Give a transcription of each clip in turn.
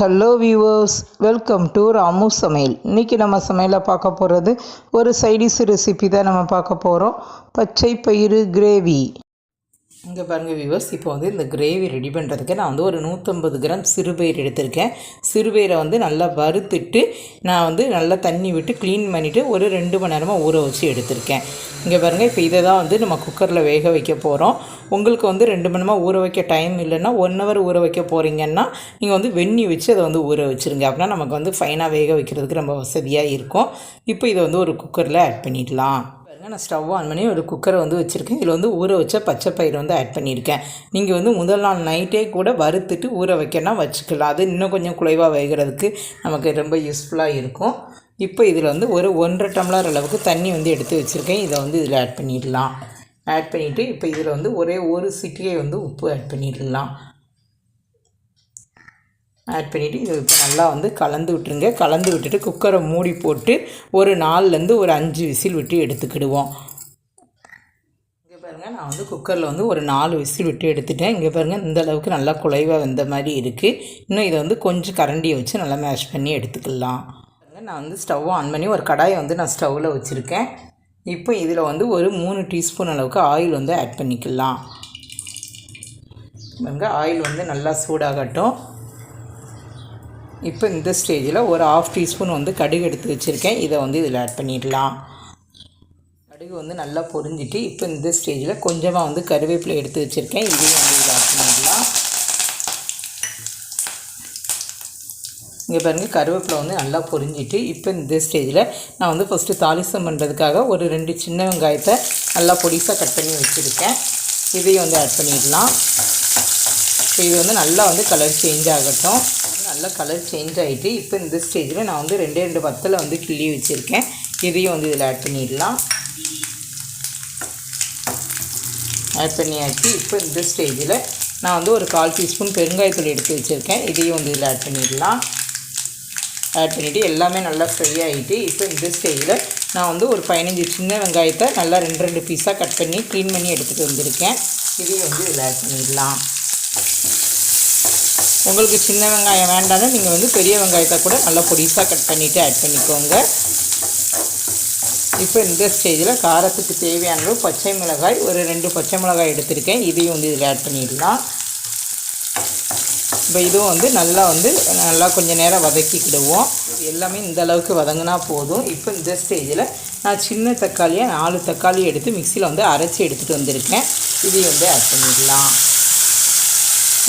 Hello viewers welcome to Ramu Samayal இன்றைக்கி நம்ம சமையலை பார்க்க போகிறது ஒரு சைடிஷ் ரெசிபி தான் நம்ம பார்க்க போகிறோம் பச்சை பயிறு கிரேவி இங்கே பாருங்கள் வியூவர்ஸ் இப்போ வந்து இந்த கிரேவி ரெடி பண்ணுறதுக்கு நான் வந்து ஒரு நூற்றம்பது கிராம் சிறுபயிர் எடுத்திருக்கேன். சிறுபயிரை வந்து நல்லா வறுத்துட்டு நான் வந்து நல்லா தண்ணி விட்டு க்ளீன் பண்ணிவிட்டு ஒரு ரெண்டு மணி நேரமாக ஊற வச்சு எடுத்திருக்கேன். இங்கே பாருங்கள் இப்போ இதை தான் வந்து நம்ம குக்கரில் வேக வைக்க போகிறோம் உங்களுக்கு வந்து ரெண்டு மணி நேரமாக ஊற வைக்க டைம் இல்லைன்னா ஒன் ஹவர் ஊற வைக்க போகிறீங்கன்னா நீங்கள் வந்து வெந்நி வச்சு அதை வந்து ஊற வச்சுருங்க. அப்படின்னா நமக்கு வந்து ஃபைனாக வேக வைக்கிறதுக்கு ரொம்ப வசதியாக இருக்கும். இப்போ இதை வந்து ஒரு குக்கரில் ஆட் பண்ணிடலாம். நான் ஸ்டவ் ஆன் பண்ணி ஒரு குக்கரை வந்து வச்சுருக்கேன். இதில் வந்து ஊற வச்ச பச்சை பயிர் வந்து ஆட் பண்ணியிருக்கேன். நீங்கள் வந்து முதல் நாள் நைட்டே கூட வறுத்துட்டு ஊற வைக்கனா வச்சுக்கலாம். அது இன்னும் கொஞ்சம் குலைவாக வேகிறதுக்கு நமக்கு ரொம்ப யூஸ்ஃபுல்லாக இருக்கும். இப்போ இதில் வந்து ஒரு ஒன்றரை டம்ளர் அளவுக்கு தண்ணி வந்து எடுத்து வச்சுருக்கேன். இதை வந்து இதில் ஆட் பண்ணிடலாம். ஆட் பண்ணிவிட்டு இப்போ இதில் வந்து ஒரே ஒரு சிட்டியை வந்து உப்பு ஆட் பண்ணிடலாம். ஆட் பண்ணிவிட்டு இது இப்போ நல்லா வந்து கலந்து விட்டுருங்க. கலந்து விட்டுட்டு குக்கரை மூடி போட்டு ஒரு நாலுலேருந்து ஒரு அஞ்சு விசில் விட்டு எடுத்துக்கிடுவோம். இங்கே பாருங்கள் நான் வந்து குக்கரில் வந்து ஒரு நாலு விசில் விட்டு எடுத்துட்டேன். இங்கே பாருங்கள் இந்த அளவுக்கு நல்லா குலைவாக வந்த மாதிரி இருக்குது இன்னும் இதை வந்து கொஞ்சம் கரண்டியை வச்சு நல்லா மேஷ் பண்ணி எடுத்துக்கலாம். நான் வந்து ஸ்டவ் ஆன் பண்ணி ஒரு கடாயை வந்து நான் ஸ்டவ்வில் வச்சுருக்கேன். இப்போ இதில் வந்து ஒரு மூணு டீஸ்பூன் அளவுக்கு ஆயில் வந்து ஆட் பண்ணிக்கலாம். பாருங்க ஆயில் வந்து நல்லா சூடாகட்டும். இப்போ இந்த ஸ்டேஜில் ஒரு ஆஃப் டீஸ்பூன் வந்து கடுகு எடுத்து வச்சுருக்கேன். இதை வந்து இதில் ஆட் பண்ணிடலாம். கடுகு வந்து நல்லா பொரிஞ்சிட்டு இப்போ இந்த ஸ்டேஜில் கொஞ்சமாக வந்து கருவேப்பிலை எடுத்து வச்சுருக்கேன். இதையும் வந்து இதில் ஆட் பண்ணிடலாம். இங்கே பாருங்கள் கருவேப்பிலை வந்து நல்லா பொரிஞ்சிட்டு இப்போ இந்த ஸ்டேஜில் நான் வந்து ஃபஸ்ட்டு தாளிசம் பண்ணுறதுக்காக ஒரு ரெண்டு சின்ன வெங்காயத்தை நல்லா பொடிசாக கட் பண்ணி வச்சுருக்கேன். இதையும் வந்து ஆட் பண்ணிடலாம். இப்போ இது வந்து நல்லா வந்து கலர் சேஞ்ச் ஆகட்டும். நல்லா கலர் சேஞ்ச் ஆகிட்டு இப்போ இந்த ஸ்டேஜில் நான் வந்து ரெண்டே ரெண்டு வத்தலை வந்து கிள்ளி வச்சுருக்கேன். இதையும் வந்து இதில் ஆட் பண்ணிடலாம். ஆட் பண்ணியாச்சு இப்போ இந்த ஸ்டேஜில் நான் வந்து ஒரு கால் டீஸ்பூன் பெருங்காயத்தூள் எடுத்து வச்சுருக்கேன். இதையும் வந்து இதில் ஆட் பண்ணிடலாம். ஆட் பண்ணிவிட்டு எல்லாமே நல்லா ஃப்ரை ஆகிட்டு இப்போ இந்த ஸ்டேஜில் நான் வந்து ஒரு பதினஞ்சு சின்ன வெங்காயத்தை நல்லா ரெண்டு ரெண்டு பீஸாக கட் பண்ணி க்ளீன் பண்ணி எடுத்துகிட்டு வந்திருக்கேன். இதையும் வந்து இதில் ஆட் பண்ணிடலாம். உங்களுக்கு சின்ன வெங்காயம் வேண்டாம்னா நீங்கள் வந்து பெரிய வெங்காயத்தை கூட நல்லா பொடிசாக கட் பண்ணிவிட்டு ஆட் பண்ணிக்கோங்க. இப்போ இந்த ஸ்டேஜில் காரத்துக்கு தேவையான அளவு பச்சை மிளகாய் ஒரு ரெண்டு பச்சை மிளகாய் எடுத்திருக்கேன். இதையும் வந்து இதில் ஆட் பண்ணிடலாம். இப்போ இதுவும் வந்து நல்லா வந்து நல்லா கொஞ்சம் நேரம் வதக்கிக்கிடுவோம். எல்லாமே இந்த அளவுக்கு வதங்கினா போதும். இப்போ இந்த ஸ்டேஜில் நான் சின்ன தக்காளியை நாலு தக்காளி எடுத்து மிக்சியில் வந்து அரைச்சி எடுத்துகிட்டு வந்திருக்கேன். இதையும் வந்து ஆட் பண்ணிடலாம்.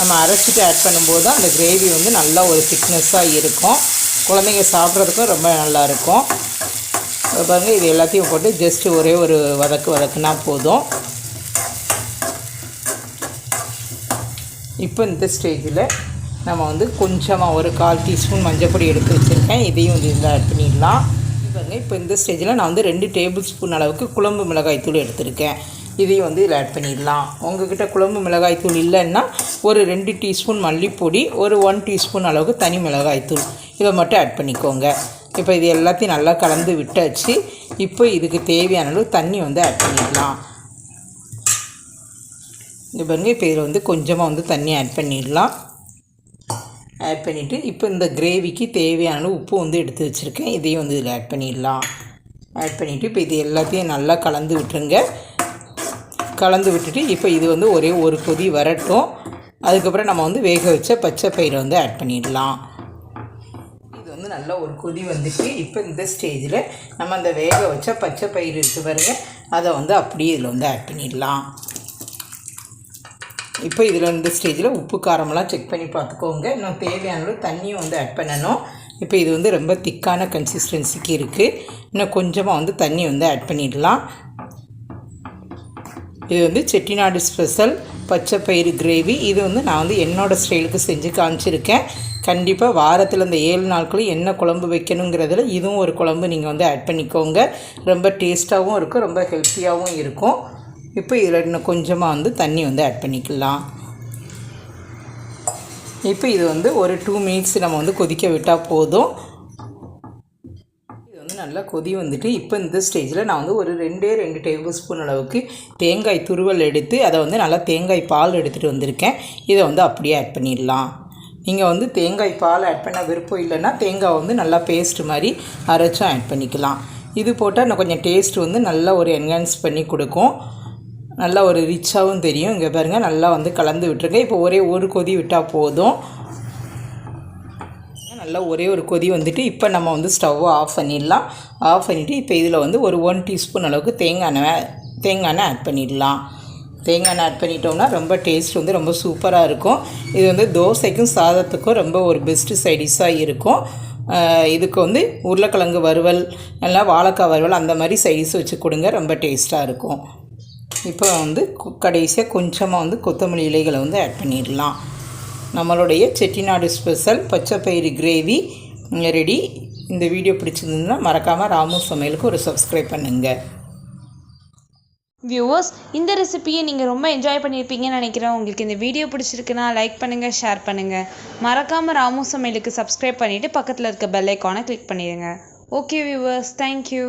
நம்ம அரைச்சிட்டு ஆட் பண்ணும்போது அந்த கிரேவி வந்து நல்லா ஒரு திக்னஸ்ஸாக இருக்கும். குழந்தைங்க சாப்பிட்றதுக்கும் ரொம்ப நல்லா இருக்கும். இது எல்லாத்தையும் போட்டு ஜஸ்ட்டு ஒரே ஒரு வதக்கு வதக்குனா போதும். இப்போ இந்த ஸ்டேஜில் நம்ம வந்து கொஞ்சமாக ஒரு கால் டீஸ்பூன் மஞ்சள் பொடி எடுத்து வச்சுருக்கேன். இதையும் வந்து இதில் ஆட் பண்ணிடலாம். பாருங்க இப்போ இந்த ஸ்டேஜில் நான் வந்து ரெண்டு டேபிள் ஸ்பூன் அளவுக்கு குழம்பு மிளகாய் தூள் எடுத்திருக்கேன். இதையும் வந்து இதில் ஆட் பண்ணிடலாம். உங்ககிட்ட குழம்பு மிளகாய் தூள் இல்லைன்னா ஒரு ரெண்டு டீஸ்பூன் மல்லிப்பொடி ஒரு ஒன் டீஸ்பூன் அளவுக்கு தனி மிளகாய்த்தூள் இதை மட்டும் ஆட் பண்ணிக்கோங்க. இப்போ இது எல்லாத்தையும் நல்லா கலந்து விட்டாச்சு. இப்போ இதுக்கு தேவையான அளவு தண்ணி வந்து ஆட் பண்ணிடலாம். இது பாருங்க இப்போ இதில் வந்து கொஞ்சமாக வந்து தண்ணி ஆட் பண்ணிடலாம். ஆட் பண்ணிவிட்டு இப்போ இந்த கிரேவிக்கு தேவையான அளவு உப்பு வந்து எடுத்து வச்சுருக்கேன். இதையும் வந்து இதில் ஆட் பண்ணிடலாம். ஆட் பண்ணிவிட்டு இப்போ இது எல்லாத்தையும் நல்லா கலந்து விட்டுருங்க. கலந்து விட்டுட்டு இப்போ இது வந்து ஒரே ஒரு கொதி வரட்டும். அதுக்கப்புறம் நம்ம வந்து வேக வச்ச பச்சை பயிரை வந்து ஆட் பண்ணிடலாம். இது வந்து நல்லா ஒரு கொதி வந்துட்டு இப்போ இந்த ஸ்டேஜில் நம்ம அந்த வேக வச்ச பச்சை பயிர் இருக்குது பாருங்க. அதை வந்து அப்படியே இதில் வந்து ஆட் பண்ணிடலாம். இப்போ இதில் இந்த ஸ்டேஜில் உப்பு காரமெல்லாம் செக் பண்ணி பார்த்துக்கோங்க. இன்னும் தேவையான அளவு தண்ணியும் வந்து ஆட் பண்ணணும். இப்போ இது வந்து ரொம்ப திக்கான கன்சிஸ்டன்சிக்கு இருக்குது இன்னும் கொஞ்சமாக வந்து தண்ணி வந்து ஆட் பண்ணிடலாம். இது வந்து செட்டிநாடு ஸ்பெஷல் பச்சை பயிறு கிரேவி. இது வந்து நான் வந்து என்னோடய ஸ்டைலுக்கு செஞ்சு காமிச்சிருக்கேன். கண்டிப்பாக வாரத்தில் இந்த ஏழு நாட்களும் என்ன குழம்பு வைக்கணுங்கிறதுல இதுவும் ஒரு குழம்பு நீங்கள் வந்து ஆட் பண்ணிக்கோங்க. ரொம்ப டேஸ்ட்டாகவும் இருக்கும் ரொம்ப ஹெல்த்தியாகவும் இருக்கும். இப்போ இதில் இன்னும் கொஞ்சமாக வந்து தண்ணி வந்து ஆட் பண்ணிக்கலாம். இப்போ இது வந்து ஒரு டூ மினிட்ஸ் நம்ம வந்து கொதிக்க விட்டால் போதும். வந்து நல்லா கொதி வந்துட்டு இப்போ இந்த ஸ்டேஜில் நான் வந்து ஒரு ரெண்டே ரெண்டு டேபிள் ஸ்பூன் அளவுக்கு தேங்காய் துருவல் எடுத்து அதை வந்து நல்லா தேங்காய் பால் எடுத்துகிட்டு வந்திருக்கேன். இதை வந்து அப்படியே ஆட் பண்ணிடலாம். நீங்கள் வந்து தேங்காய் பால் ஆட் பண்ண விருப்பம் இல்லைன்னா தேங்காய் வந்து நல்லா பேஸ்ட் மாதிரி அரைச்சும் ஆட் பண்ணிக்கலாம். இது போட்டால் இன்னும் கொஞ்சம் டேஸ்ட் வந்து நல்லா ஒரு என்ஹான்ஸ் பண்ணி கொடுக்கும். நல்லா ஒரு ரிச்சாகவும் தெரியும். இங்கே பாருங்கள் நல்லா வந்து கலந்து விட்டுருங்க இப்போ ஒரே ஒரு கொதி விட்டால் போதும். நல்லா ஒரே ஒரு கொதி வந்துட்டு இப்போ நம்ம வந்து ஸ்டவ்வை ஆஃப் பண்ணிடலாம். ஆஃப் பண்ணிவிட்டு இப்போ இதில் வந்து ஒரு ஒன் டீஸ்பூன் அளவுக்கு தேங்காய் எண்ணெய் தேங்காய் எண்ணெய் ஆட் பண்ணிடலாம். தேங்காய் எண்ணெய் ஆட் பண்ணிட்டோம்னா ரொம்ப டேஸ்ட் வந்து ரொம்ப சூப்பராக இருக்கும். இது வந்து தோசைக்கும் சாதத்துக்கும் ரொம்ப ஒரு பெஸ்ட்டு சைடிஷாக இருக்கும். இதுக்கு வந்து உருளைக்கிழங்கு வறுவல் நல்லா வாழைக்காய் வறுவல் அந்த மாதிரி சைடிஸ் வச்சு கொடுங்க ரொம்ப டேஸ்ட்டாக இருக்கும். இப்போ வந்து கடைசியாக கொஞ்சமாக வந்து கொத்தமல்லி இலைகளை வந்து ஆட் பண்ணிடலாம். நம்மளுடைய செட்டிநாடு ஸ்பெஷல் பச்சைப்பயிறு கிரேவி. ரெடி இந்த வீடியோ பிடிச்சிருந்ததுன்னா மறக்காமல் ராமு சமையலுக்கு ஒரு சப்ஸ்கிரைப் பண்ணுங்கள் வியூவர்ஸ் இந்த ரெசிபியை நீங்கள் ரொம்ப என்ஜாய் பண்ணியிருப்பீங்கன்னு நினைக்கிறேன். உங்களுக்கு இந்த வீடியோ பிடிச்சிருக்குன்னா லைக் பண்ணுங்கள் ஷேர் பண்ணுங்கள் மறக்காமல் ராமு சமையலுக்கு சப்ஸ்கிரைப் பண்ணிவிட்டு பக்கத்தில் இருக்க பெல் ஐக்கானை கிளிக் பண்ணிடுங்க. Okay viewers thank you